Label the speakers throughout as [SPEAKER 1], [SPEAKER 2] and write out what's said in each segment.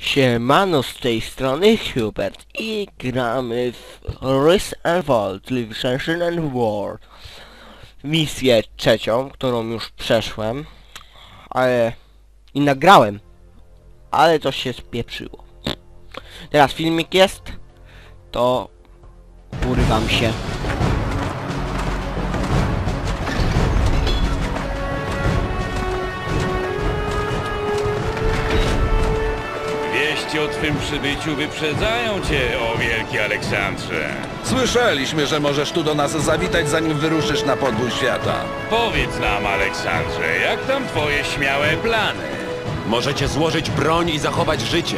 [SPEAKER 1] Siemano z tej strony Hubert i gramy w Rise and Fall, czyli Ascension and War. Misję trzecią, którą już przeszłem, ale... i nagrałem, ale coś się spieprzyło. Teraz filmik jest, to urywam się.
[SPEAKER 2] O twym przybyciu wyprzedzają cię, o wielki Aleksandrze.
[SPEAKER 3] Słyszeliśmy, że możesz tu do nas zawitać, zanim wyruszysz na podbój świata.
[SPEAKER 2] Powiedz nam, Aleksandrze, jak tam twoje śmiałe plany?
[SPEAKER 4] Możecie złożyć broń i zachować życie.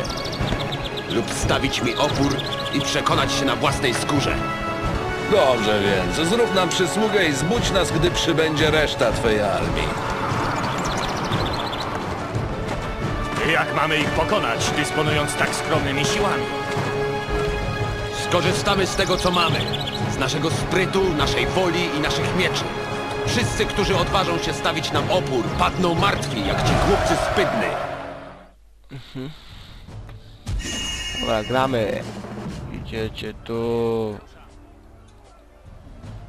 [SPEAKER 4] Lub stawić mi opór i przekonać się na własnej skórze.
[SPEAKER 3] Dobrze więc, zrób nam przysługę i zbudź nas, gdy przybędzie reszta twojej armii.
[SPEAKER 5] Jak mamy ich pokonać, dysponując tak skromnymi siłami?
[SPEAKER 4] Skorzystamy z tego, co mamy. Z naszego sprytu, naszej woli i naszych mieczy. Wszyscy, którzy odważą się stawić nam opór, padną martwi, jak ci głupcy spydny.
[SPEAKER 1] Dobra, gramy. Idziecie tu.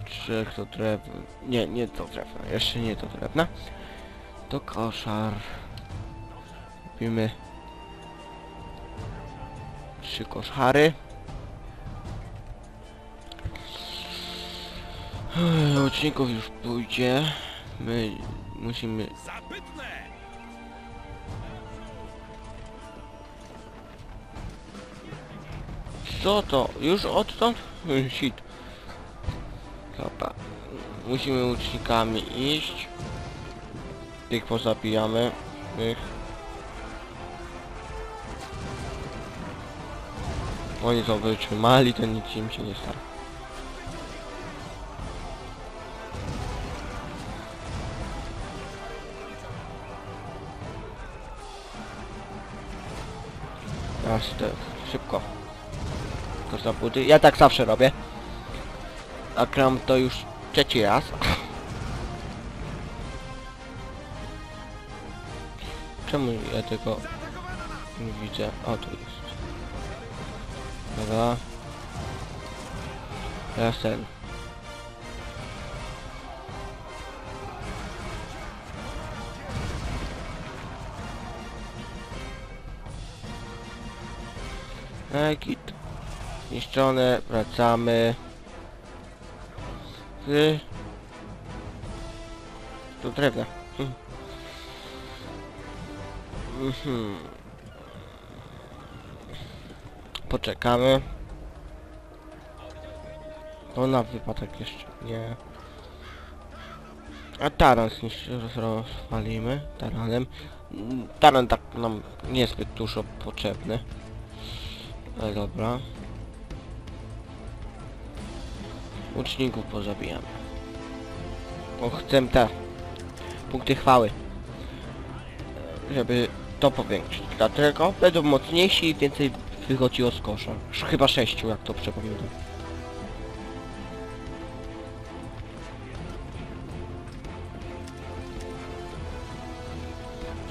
[SPEAKER 1] Trzech to drewno. Nie, nie to drewno. Jeszcze nie to drewno. To koszar. Kupimy trzy koszary. Odcinków już pójdzie. My musimy Co to? Już odtąd? Hmm, Shit. Dobra. Musimy łucznikami iść. Tych pozabijamy. Tych. Oni to wytrzymali, to nic im się nie stało. Teraz te, szybko. Za buty. Ja tak zawsze robię. A kram to już trzeci raz. Czemu ja tego nie widzę? O, tu jest. Dobra. Teraz ten. E, git. Zniszczone, wracamy. Z... Do drewna. Mhm. Mhm. Poczekamy. To na wypadek jeszcze nie. A taran roz- rozwalimy taranem. Taran tak nam niezbyt dużo potrzebny. Ale dobra. Łuczników pozabijamy. Bo chcę te punkty chwały. Żeby to powiększyć. Dlatego będą mocniejsi i więcej wychodziło z kosza. Sz- Chyba sześciu, jak to przypominam.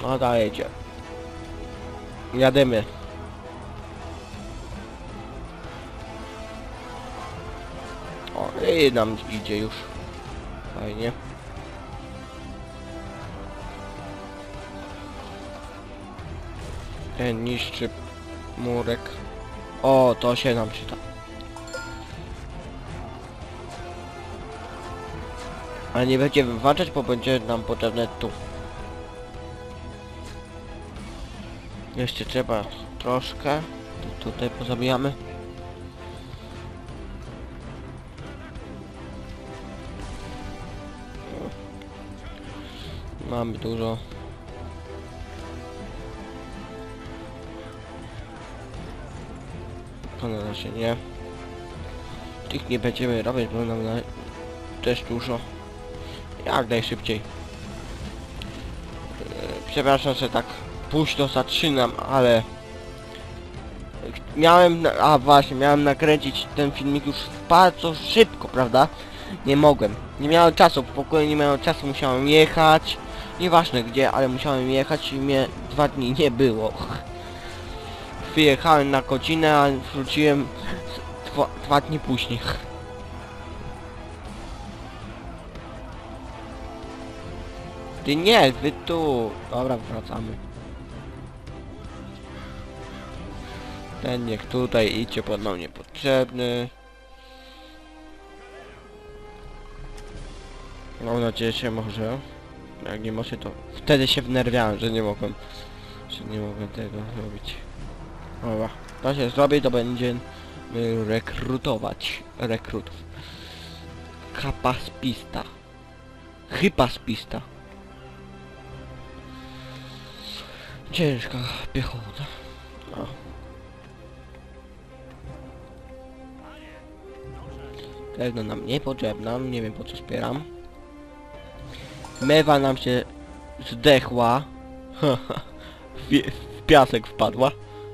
[SPEAKER 1] No dalej idzie. Jadymy. O, i nam idzie już. Fajnie. Ten niszczy murek. O, to się nam czyta. Ale nie będzie wywaczać, bo będzie nam potrzebne tu. Jeszcze trzeba troszkę. Tu- Tutaj pozabijamy. Mamy dużo. To na razie nie. Tych nie będziemy robić, bo nam na... też dużo. Jak najszybciej. E, Przepraszam, że tak późno zaczynam, ale... Miałem, a właśnie, miałem nakręcić ten filmik już bardzo szybko, prawda? Nie mogłem. Nie miałem czasu, w ogóle nie miałem czasu, musiałem jechać. Nieważne gdzie, ale musiałem jechać i mnie dwa dni nie było. Wyjechałem na godzinę, a wróciłem dwa, dwa dni później. Ty nie, wy tu. Dobra, wracamy. Ten niech tutaj idzie, bo nam niepotrzebny. Mam nadzieję, że może. Jak nie może, to wtedy się wnerwiałem, że nie mogłem. Że nie mogłem tego robić. Dobra, to się zrobi, to będziemy rekrutować rekrutów. Kapaspista. Hypaspista. Ciężka piechota. No. Pewno nam niepotrzebna, nie wiem po co wspieram. Mewa nam się zdechła. w piasek wpadła.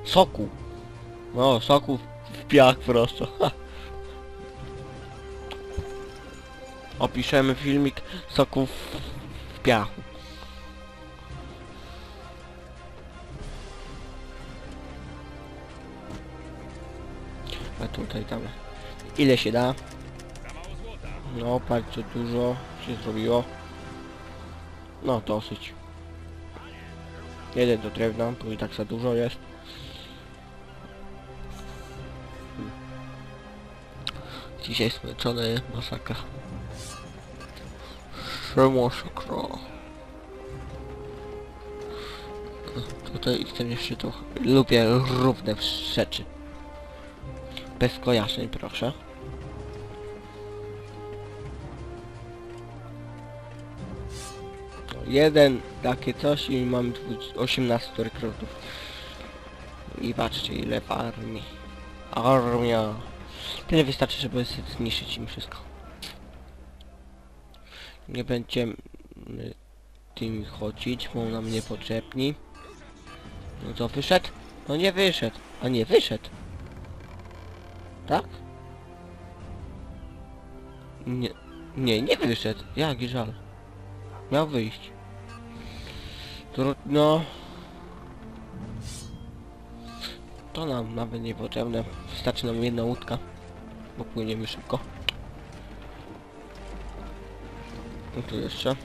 [SPEAKER 1] Soku. No, soku w, piach prosto. Opiszemy filmik soku w, piachu. A tutaj tam ile się da? No co dużo się zrobiło. No dosyć. Jeden do drewna, bo i tak za dużo jest. Dzisiaj zmęczony masakra. Masakra. Tutaj chcę jeszcze to. Lubię równe rzeczy. Bez kojarzeń proszę. Jeden takie coś i mam dwu- 18 rekrutów. I patrzcie ile w armii. Armia. Tyle wystarczy, żeby zniszczyć im wszystko. Nie będziemy tym chodzić, bo nam niepotrzebni. No co, wyszedł? No nie wyszedł. A nie, wyszedł. Tak? Nie, nie, nie wyszedł. Jaki żal. Miał wyjść. Trudno. To nam nawet niepotrzebne. Wystarczy nam jedna łódka. Bo płyniemy szybko. No tu jeszcze.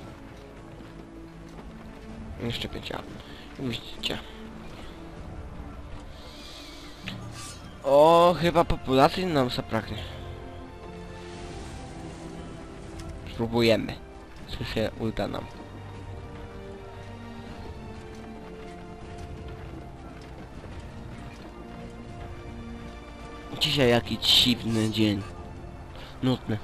[SPEAKER 1] Jeszcze pięć ja. Widzicie. O, chyba populacji nam zapragnie. Spróbujemy. Czy się uda nam. Dzisiaj jaki dziwny dzień. Nudny.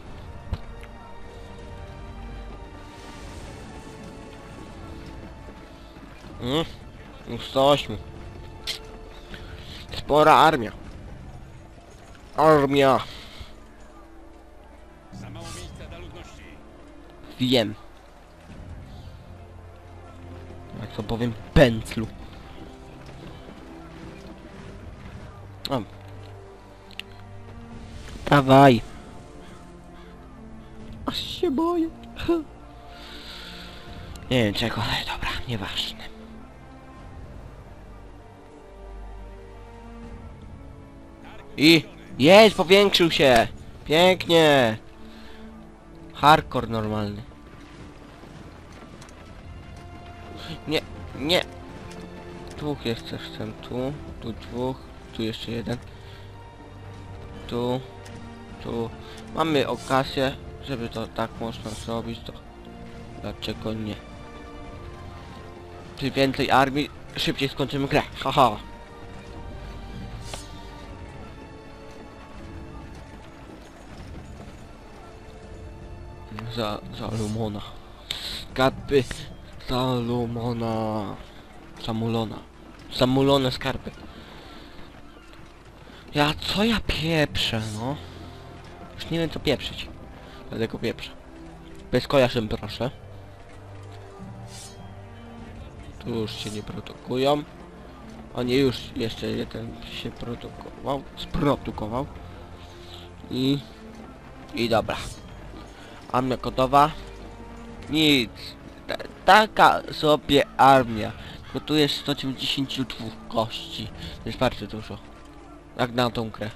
[SPEAKER 1] Mm, już 108. Spora armia. Armia.
[SPEAKER 2] Za mało miejsca dla ludności.
[SPEAKER 1] Wiem. Jak to powiem, pędzlu. O. Dawaj. Aż się boję. Nie wiem czego, ale dobra, nieważne. I jest, powiększył się. Pięknie. Hardcore normalny. Nie, nie. Dwóch jest też ten tu, tu dwóch, tu jeszcze jeden. Tu, tu. Mamy okazję, żeby to tak można zrobić, to dlaczego nie? Czy więcej armii, szybciej skończymy grę, haha. Za, Salomona. Skarby Salomona. Samulona. Samulone skarby. Ja co ja pieprzę, no? Nie wiem co pieprzyć. Dlatego pieprzę. Bez kojarzeń proszę. Tu już się nie produkują. O nie, już jeszcze jeden się produkował. Sprodukował. I... I dobra. Armia gotowa. Nic. Ta, taka sobie armia. Gotuje 192 kości. To jest bardzo dużo. Jak na tą grę.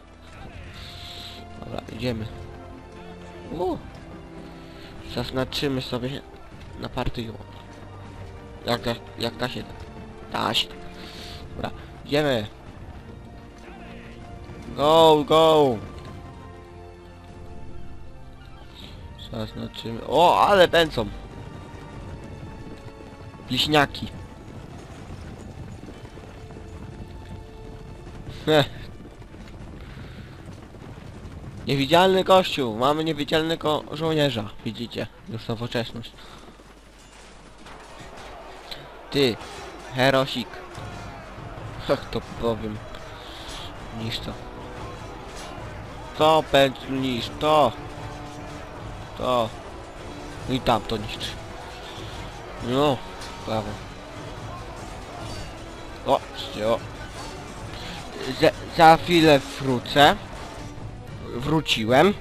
[SPEAKER 1] Dobra, idziemy. U. Zaznaczymy sobie na partyju. Jak, da, jak da się? Da się. Dobra, idziemy. Go, go! Zaznaczymy. O, ale pędzą. Bliźniaki. Heh. Niewidzialny gościu. Mamy niewidzialnego żołnierza. Widzicie? Już nowoczesność. Ty. Herosik. Ach, to powiem. Niż to. To pędź niż to. To. I tam to niszczy. No. Brawo. O, o. Za, za chwilę wrócę. Wróciłem.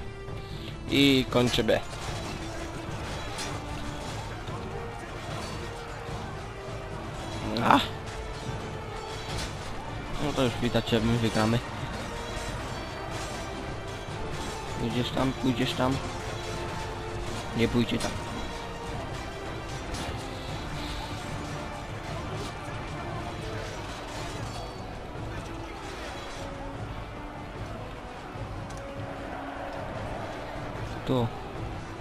[SPEAKER 1] I kończymy. A. No to już widać, że my wygramy. Pójdziesz tam, pójdziesz tam. Nie pójdzie tam. Tu.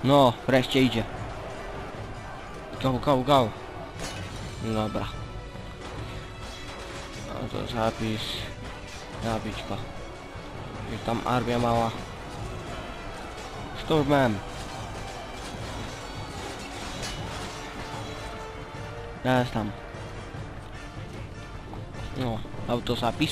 [SPEAKER 1] No, wreszcie idzie. Go, go, go. Dobra. No to zapis. Zabić go. I tam armia mała. Szturmem. Teraz tam. No, autozapis.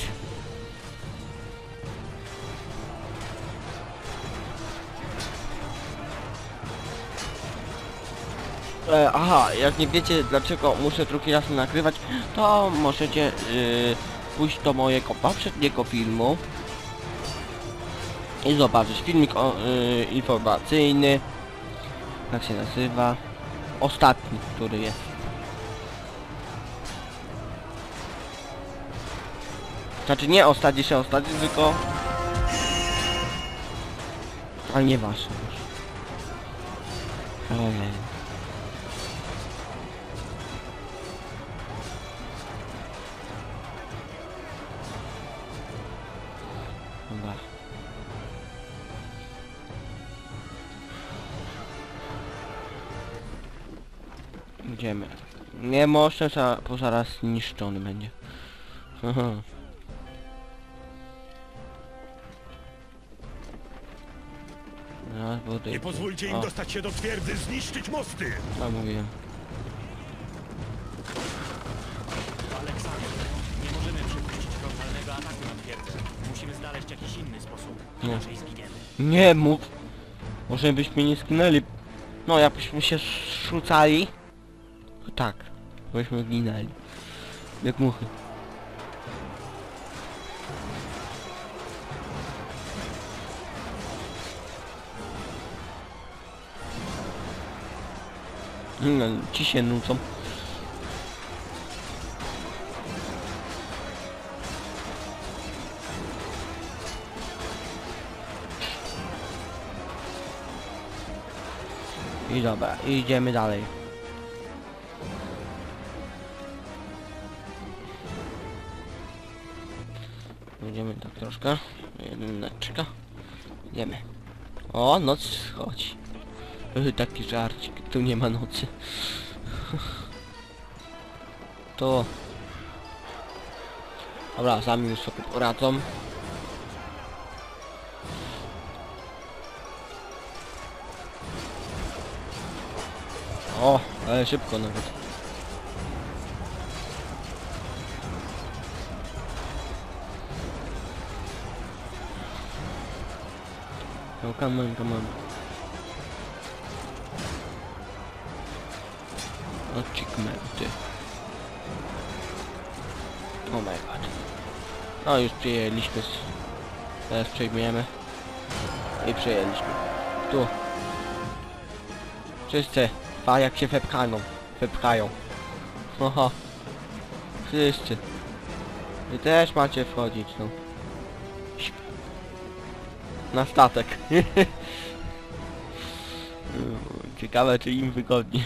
[SPEAKER 1] E, aha, jak nie wiecie dlaczego muszę drugi raz nagrywać, to możecie y, pójść do mojego poprzedniego filmu i zobaczyć filmik o, y, informacyjny, jak się nazywa, ostatni, który jest. Znaczy nie ostatni się ostatni, tylko... Ale nie wasze już. Ojej. Idziemy. Nie może, za, bo zaraz niszczony będzie. Aha. Zaraz budy.
[SPEAKER 5] Nie pozwólcie im
[SPEAKER 1] O,
[SPEAKER 5] dostać się do twierdzy, zniszczyć mosty!
[SPEAKER 1] co mówiłem.
[SPEAKER 6] Aleksander, nie możemy przypuścić frontalnego ataku na twierdzę. Musimy znaleźć jakiś inny sposób,
[SPEAKER 1] Nie.
[SPEAKER 6] inaczej zginiemy.
[SPEAKER 1] Nie mów. Może byśmy nie skinęli. No, jakbyśmy się rzucali. Tak. Byśmy ginęli. Jak muchy. No, ci się nucą. I dobra, idziemy dalej. Troszkę. Jedyneczka. Idziemy. O, noc schodzi. Yy, Taki żarcik, tu nie ma nocy. To... Dobra, sami już sobie poradzą. O, ale szybko nawet. No come on, come on. Achievementy. Oh my god. No już przyjęliśmy. Teraz przejmujemy. I przejęliśmy. Tu. Wszyscy. A jak się wepchają. Wepchają. Aha. Wszyscy. Wy też macie wchodzić, no. Na statek. Ciekawe, czy im wygodnie.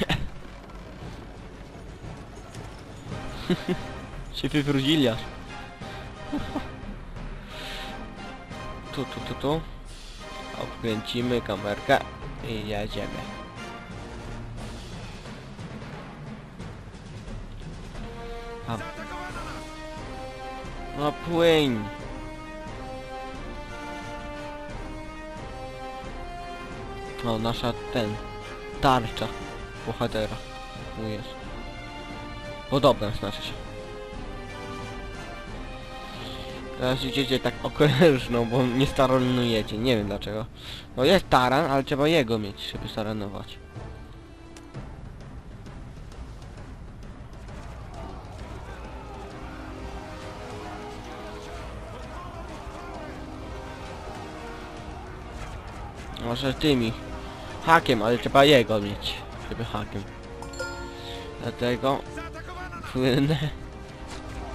[SPEAKER 1] się wywrócili aż. Tu, tu, tu, tu. Obkręcimy kamerkę i jedziemy. Tam. No płyń. O, nasza ten tarcza bohatera. Tu jest. Podobna znaczy się. Teraz idziecie tak okrężną, bo nie staranujecie. Nie wiem dlaczego. No jest taran, ale trzeba jego mieć, żeby staranować. Może tymi. Hakiem, ale trzeba jego mieć, żeby hakiem. Dlatego płynę.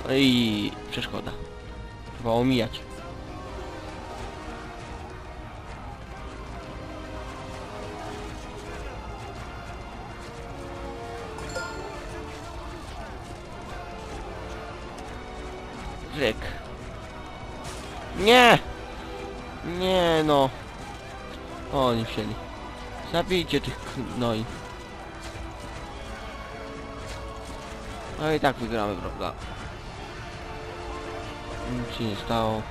[SPEAKER 1] No i przeszkoda. Trzeba omijać. Ryk. Nie! Zabijcie tych knoi. No i tak wygramy, prawda? Nic się nie stało.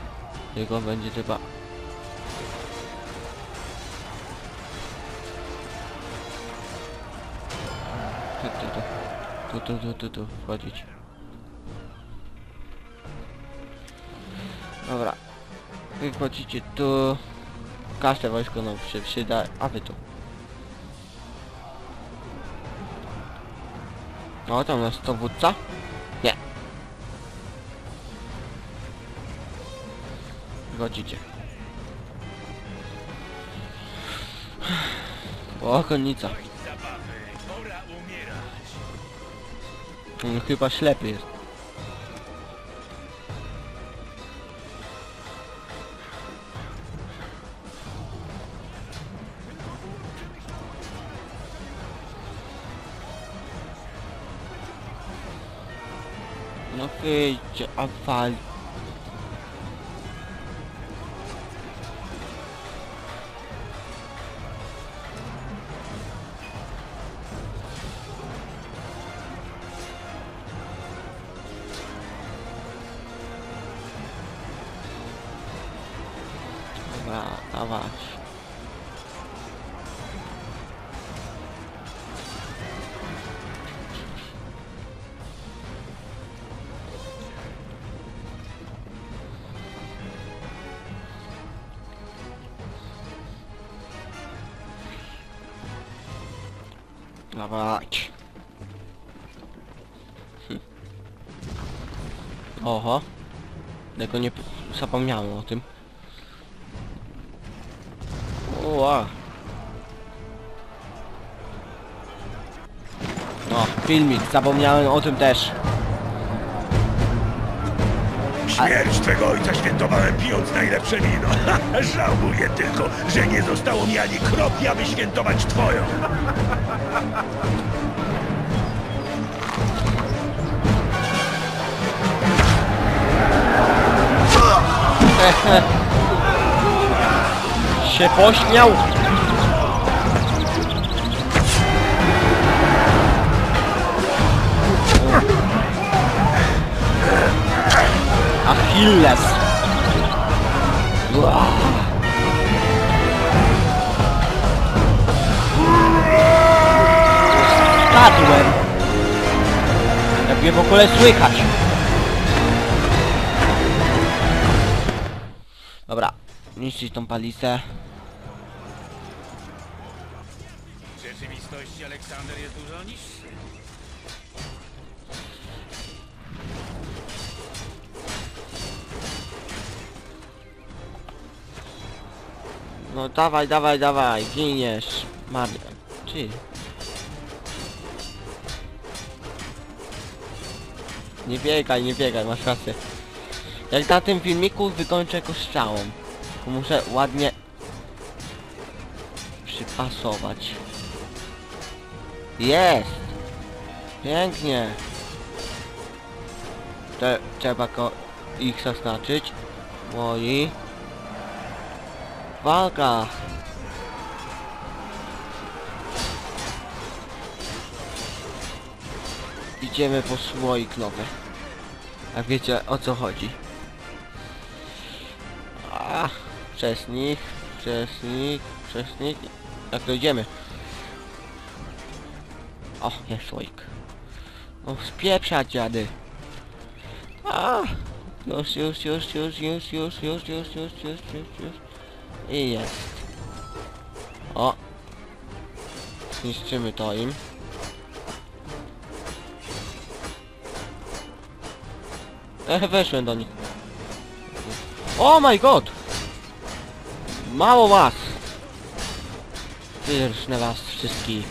[SPEAKER 1] Jego będzie trzeba... Tu, tu, tu. Tu, tu, tu, tu, tu. Wchodzić. Dobra. Wy wchodzicie tu. Każde wojsko nam się przyda, a wy tu. No, tam jest dowódca? Nie. Wchodzicie. O, konnica. Chyba ślepy jest. No wyjdźcie, a Dawać. Hm. Oho. Tego nie zapomniałem o tym. Ła. No, filmik, zapomniałem o tym też.
[SPEAKER 5] Śmierć twego ojca świętowałem pijąc najlepsze wino. Żałuję tylko, że nie zostało mi ani kropli, aby świętować twoją.
[SPEAKER 1] Się pośmiał. Achilles. Spadłem. Jak mnie w ogóle słychać. Dobra, niszczyć tą palisę.
[SPEAKER 2] W rzeczywistości Aleksander jest dużo niższy.
[SPEAKER 1] No dawaj, dawaj, dawaj, giniesz. Marnie. Czy? Nie biegaj, nie biegaj, masz rację. Jak na tym filmiku wykończę jako strzałą. To muszę ładnie przypasować. Jest! Pięknie! Te, trzeba go ich zaznaczyć. Moi. Walka! Idziemy po słoik nowy. A wiecie o co chodzi? A, przez nich, przez nich, przez nich. Jak dojdziemy? O, jest słoik. O, spieprza dziady. A, już, już, już, już, już, już, już, już, już, już, już, już. I jest. O. Zniszczymy to im. E, weszłem do nich. Oh my god! Mało was! Wyrżnę was wszystkich.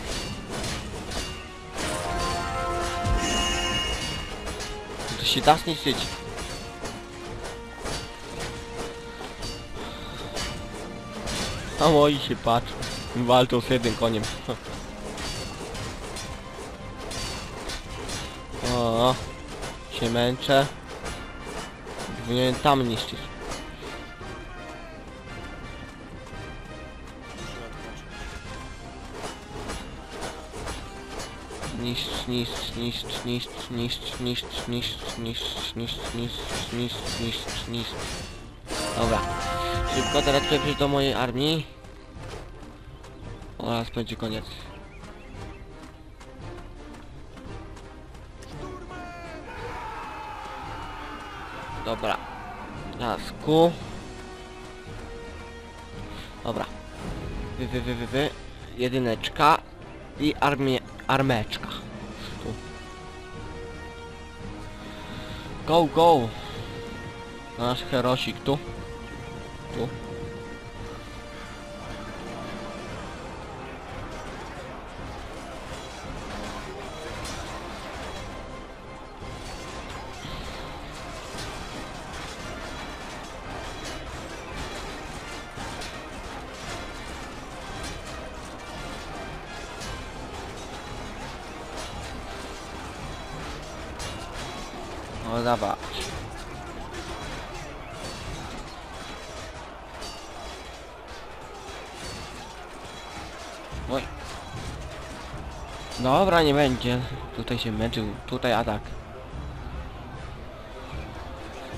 [SPEAKER 1] To się da zniszczyć. A moi się patrzą. Walczą z jednym koniem. O, się męczę. Powinienem tam niszczyć. Niszcz, niszcz, niszcz, niszcz, niszcz, niszcz, niszcz, niszcz, niszcz, niszcz, niszcz, niszcz, niszcz. Dobra. Szybko teraz przejść do mojej armii. Oraz będzie koniec. Dobra. Dobra. Wy, wy, wy, wy, wy. Jedyneczka. I armie, armeczka. Tu. Go, go. Nasz herosik tu. Tu. Oj. Dobra, nie będzie. Tutaj się męczył. Tutaj atak.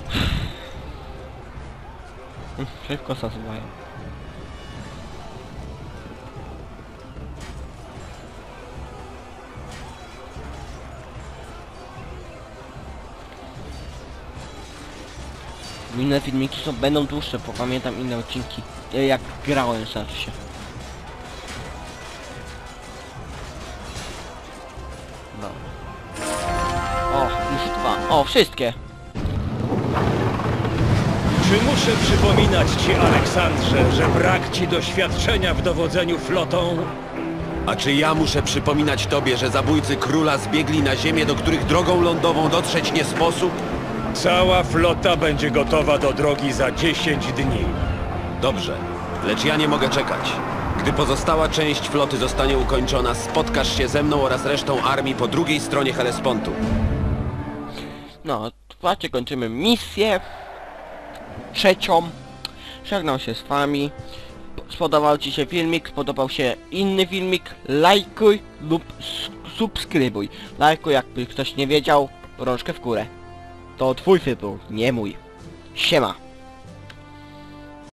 [SPEAKER 1] Szybko zasuwają. Inne filmiki są, będą dłuższe, bo pamiętam inne odcinki. Jak grałem znaczy wszystkie.
[SPEAKER 5] Czy muszę przypominać ci, Aleksandrze, że brak ci doświadczenia w dowodzeniu flotą?
[SPEAKER 4] A czy ja muszę przypominać tobie, że zabójcy króla zbiegli na ziemię, do których drogą lądową dotrzeć nie sposób?
[SPEAKER 5] Cała flota będzie gotowa do drogi za 10 dni.
[SPEAKER 4] Dobrze, lecz ja nie mogę czekać. Gdy pozostała część floty zostanie ukończona, spotkasz się ze mną oraz resztą armii po drugiej stronie Helespontu.
[SPEAKER 1] No, właśnie kończymy misję trzecią. Żegnam się z wami. Spodobał Ci się filmik, spodobał się inny filmik, lajkuj lub subskrybuj. Lajkuj, jakby ktoś nie wiedział, rączkę w górę. To twój wybór, nie mój. Siema.